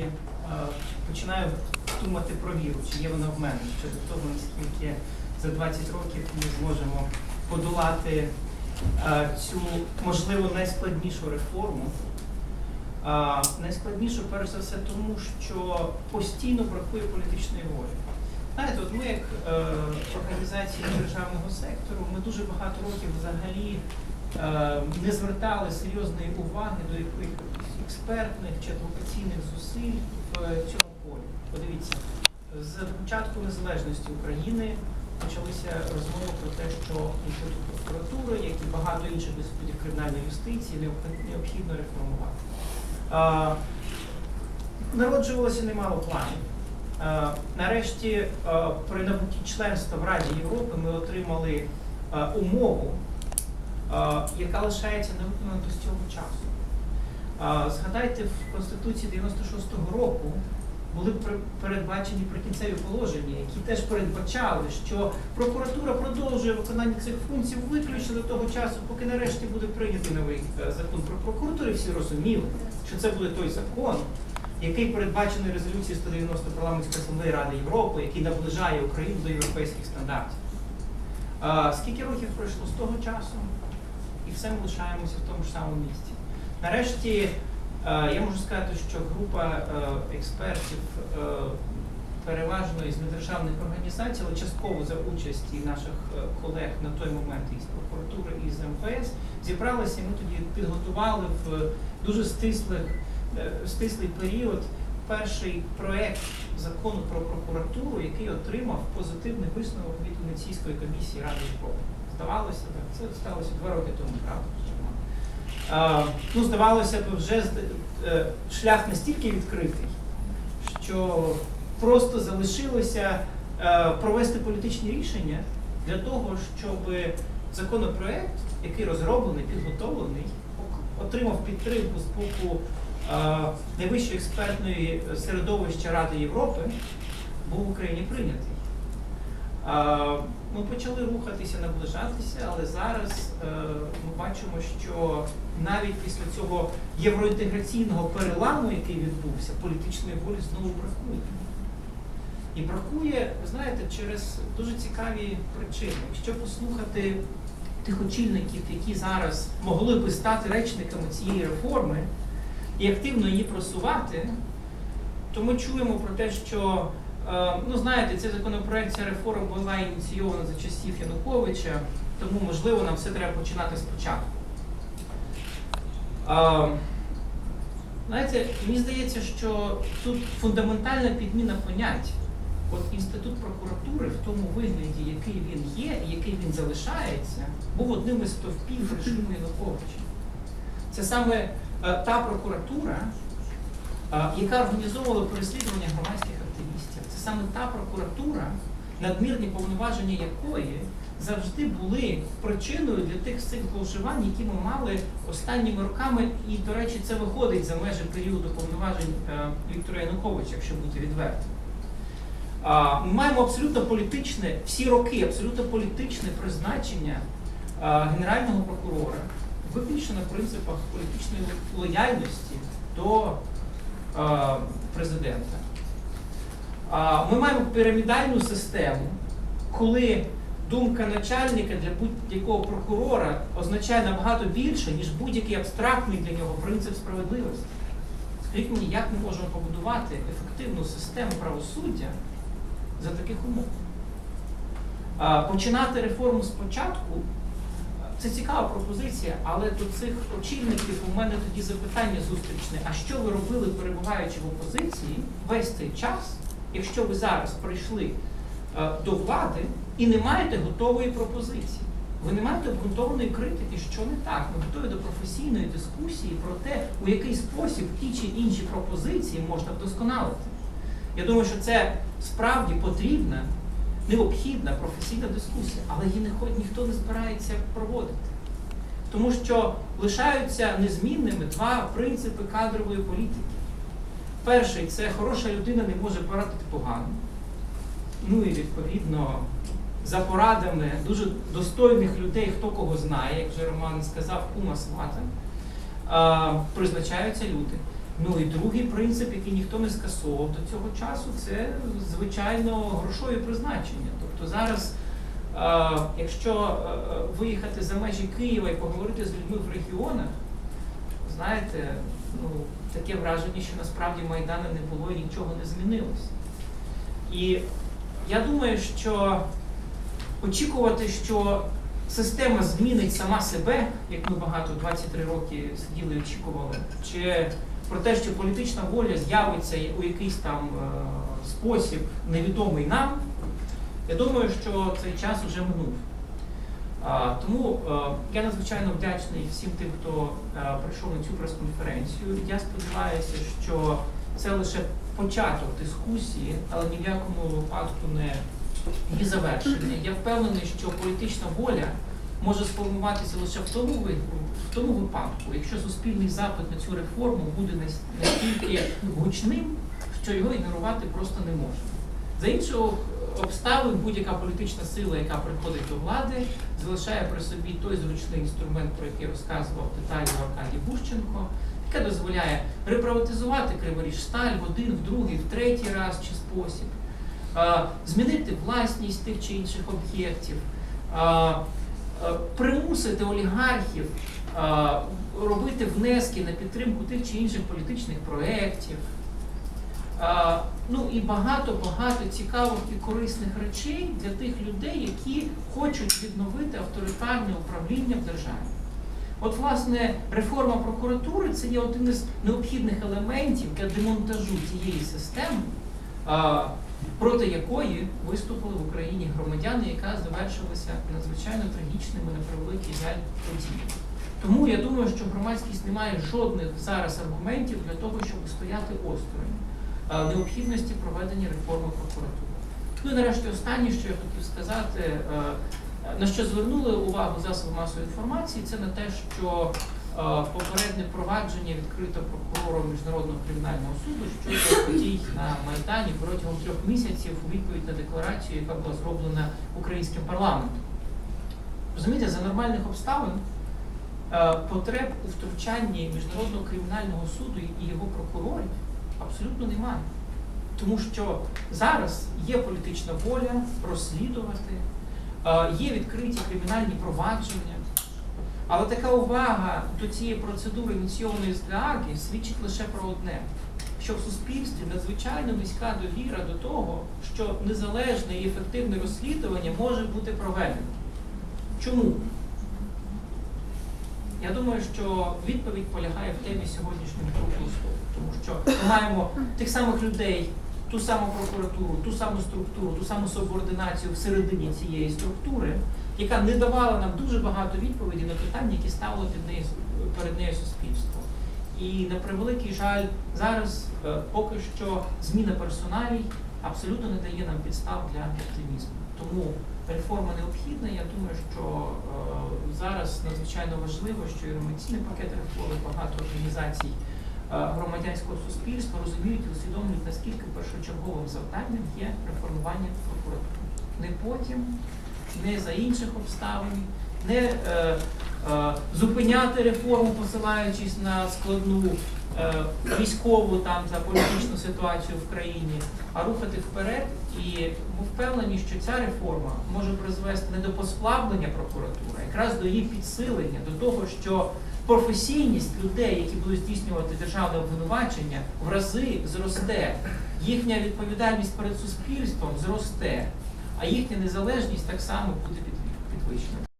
і е, починаю думати про віру, чи є вона в мене щодо того, наскільки за 20 років ми зможемо подолати е, цю можливо найскладнішу реформу. Е, найскладнішу, перш за все, тому що постійно бракує політичної волі. Знаєте, от ми, як е, організації державного сектору, ми дуже багато років взагалі е, не звертали серйозної уваги до якихось експертних чи адвокаційних зусиль в цьому полі. Подивіться, з початку незалежності України почалися розмови про те, що інститут прокуратури, як і багато інших інститутів кримінальної юстиції, необхідно реформувати. Народжувалося немало планів. Нарешті, при набутті членства в Раді Європи ми отримали умову, яка лишається невиконаною до цього часу. Згадайте, в Конституції 96-го року були передбачені прикінцеві положення, які теж передбачали, що прокуратура продовжує виконання цих функцій виключно до того часу, поки нарешті буде прийнятий новий е, закон про прокуратуру. І всі розуміли, що це буде той закон, який передбачений резолюцією 190 парламентської асамблеї Ради Європи, який наближає Україну до європейських стандартів. Скільки років пройшло з того часу, і все ми лишаємося в тому ж самому місці. Нарешті е, я можу сказати, що група е, експертів е, переважно із недержавних організацій, але частково за участі наших колег на той момент із прокуратури і з МВС, зібралися, і ми тоді підготували в дуже стислих стислий період перший проект закону про прокуратуру, який отримав позитивний висновок від Венеційської комісії Ради Європи. Здавалося б, це сталося два роки тому, правда? Ну, здавалося б, вже е, шлях настільки відкритий, що просто залишилося е, провести політичні рішення для того, щоб законопроект, який розроблений, підготовлений, отримав підтримку з боку е, найвищої експертної середовища Ради Європи, був в Україні прийнятий. Ми почали рухатися, наближатися, але зараз е, ми бачимо, що навіть після цього євроінтеграційного переламу, який відбувся, політичної волі знову бракує. І бракує, ви знаєте, через дуже цікаві причини. Якщо послухати тих очільників, які зараз могли би стати речниками цієї реформи і активно її просувати, то ми чуємо про те, що ну знаєте, цей законопроект, ця реформа була ініційована за часів Януковича, тому можливо нам все треба починати спочатку. Е, Знаєте, мені здається, що тут фундаментальна підміна понять. От інститут прокуратури в тому вигляді, який він є і який він залишається, був одним із стовпів режиму Януковича. Це саме е, та прокуратура, е, яка організовувала переслідування громадських саме та прокуратура, надмірні повноваження якої завжди були причиною для тих всіх зловживань, які ми мали останніми роками. І, до речі, це виходить за межі періоду повноважень е, Віктора Януковича, якщо бути відвертим. Ми маємо абсолютно політичне, всі роки абсолютно політичне призначення а, генерального прокурора, виключно на принципах політичної лояльності до президента. Ми маємо пірамідальну систему, коли думка начальника для будь-якого прокурора означає набагато більше, ніж будь-який абстрактний для нього принцип справедливості. Скажіть мені, як ми можемо побудувати ефективну систему правосуддя за таких умов? Починати реформу спочатку це цікава пропозиція, але до цих очільників у мене тоді запитання зустрічне. А що ви робили, перебуваючи в опозиції весь цей час, якщо ви зараз прийшли е, до влади і не маєте готової пропозиції? Ви не маєте обґрунтованої критики, що не так. Ми готові до професійної дискусії про те, у який спосіб ті чи інші пропозиції можна вдосконалити. Я думаю, що це справді потрібна, необхідна професійна дискусія, але її не ніхто не збирається проводити. Тому що лишаються незмінними два принципи кадрової політики. Перший це хороша людина не може порадити погано. Ну і відповідно за порадами дуже достойних людей, хто кого знає, як вже Роман сказав, кума свата, призначаються люди. Ну і другий принцип, який ніхто не скасовував до цього часу, це звичайно грошові призначення. Тобто зараз, якщо виїхати за межі Києва і поговорити з людьми в регіонах, знаєте, ну таке враження, що насправді Майдану не було і нічого не змінилося. І я думаю, що очікувати, що система змінить сама себе, як ми багато 23 роки сиділи і очікували, чи про те, що політична воля з'явиться у якийсь там е, спосіб, невідомий нам, я думаю, що цей час вже минув. Тому е, я надзвичайно вдячний всім тим, хто е, прийшов на цю прес-конференцію. Я сподіваюся, що це лише початок дискусії, але ні в якому випадку не її завершення. Я впевнений, що політична воля може сформуватися лише в тому, в тому випадку, якщо суспільний запит на цю реформу буде настільки гучним, що його ігнорувати просто не можна. За іншого обставин будь-яка політична сила, яка приходить до влади, залишає при собі той зручний інструмент, про який розказував детально Аркадій Бущенко, яке дозволяє реприватизувати Криворіжсталь в один, в другий, в третій раз чи спосіб, змінити власність тих чи інших об'єктів, примусити олігархів робити внески на підтримку тих чи інших політичних проєктів. Ну і багато-багато цікавих і корисних речей для тих людей, які хочуть відновити авторитарне управління в державі. От, власне, реформа прокуратури це є один із необхідних елементів для демонтажу тієї системи, проти якої виступили в Україні громадяни, яка завершилася надзвичайно трагічними на превеликий жаль подіями. Тому я думаю, що громадськість не має жодних зараз аргументів для того, щоб стояти осторонь необхідності проведення реформи прокуратури. Ну і нарешті останнє, що я хотів сказати, е, на що звернули увагу засоби масової інформації, це на те, що е, попереднє провадження відкрито прокурором Міжнародного кримінального суду щодо подій на Майдані протягом трьох місяців у відповідь на декларацію, яка була зроблена українським парламентом. Розумієте, за нормальних обставин е, потреб у втручанні Міжнародного кримінального суду і його прокурорів абсолютно немає. Тому що зараз є політична воля розслідувати, е, є відкриті кримінальні провадження. Але така увага до цієї процедури ініційованої з свідчить лише про одне: що в суспільстві надзвичайно низька довіра до того, що незалежне і ефективне розслідування може бути проведено. Чому? Я думаю, що відповідь полягає в темі сьогоднішнього круглого. Тому що ми маємо тих самих людей, ту саму прокуратуру, ту саму структуру, ту саму субординацію всередині цієї структури, яка не давала нам дуже багато відповідей на питання, які ставило під нею, перед нею суспільство. І на превеликий жаль, зараз е, поки що зміна персоналій абсолютно не дає нам підстав для оптимізму. Тому реформа необхідна. Я думаю, що е, зараз надзвичайно важливо, що і ремонтійний пакет реформи багато організацій е, громадянського суспільства розуміють і усвідомлюють, наскільки першочерговим завданням є реформування прокуратури. Не потім, не за інших обставин, не е, е, зупиняти реформу, посилаючись на складну військову там за політичну ситуацію в країні, а рухати вперед. І ми впевнені, що ця реформа може призвести не до послаблення прокуратури, а якраз до її підсилення, до того, що професійність людей, які будуть здійснювати державне обвинувачення, в рази зросте. Їхня відповідальність перед суспільством зросте, а їхня незалежність так само буде підвищена.